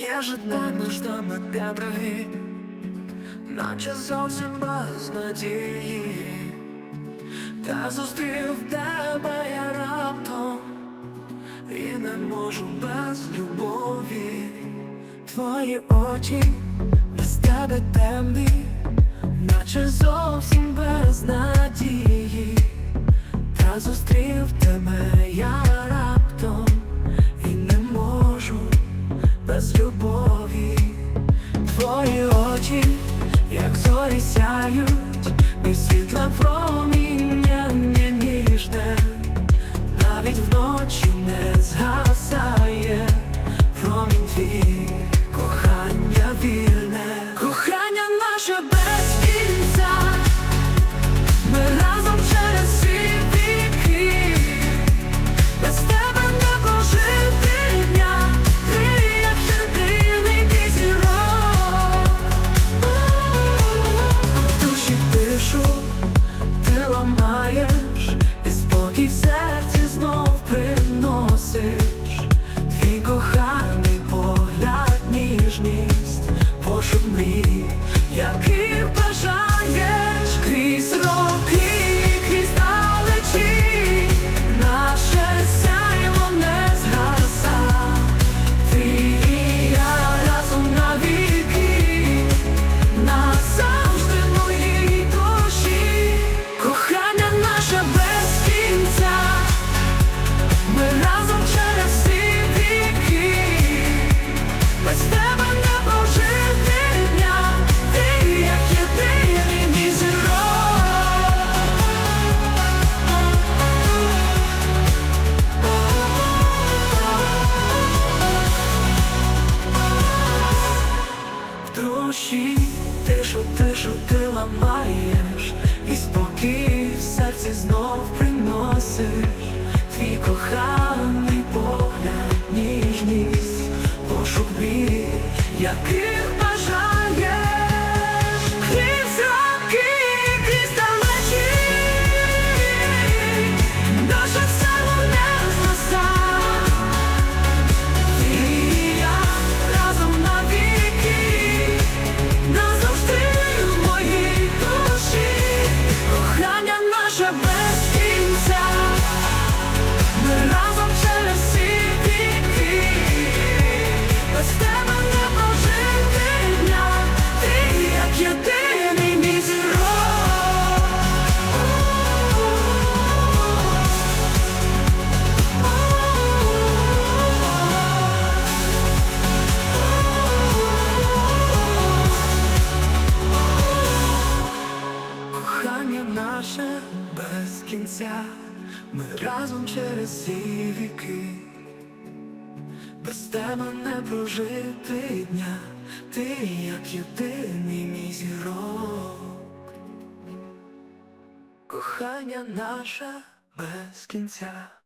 Неожиданно, що ми дороги, наче зовсім без надії, та зустрів тебе я раптом і не можу без любові. Твої очі без тебе темні, наче зовсім без надії, та зустрів тебе очі, як зорі сяють, і світла проміння не ніжне, навіть вночі не згасає. Промінь твій, кохання вільне, пошук мрій, душі тишу, тишу ти ламаєш, і спокій в серці знов приносиш. Твій коханий погляд, ніжність, пошук бій, яких без кінця, ми разом через всі віки, без тебе не прожити дня, ти як єдиний мій зірок. Кохання наше без кінця.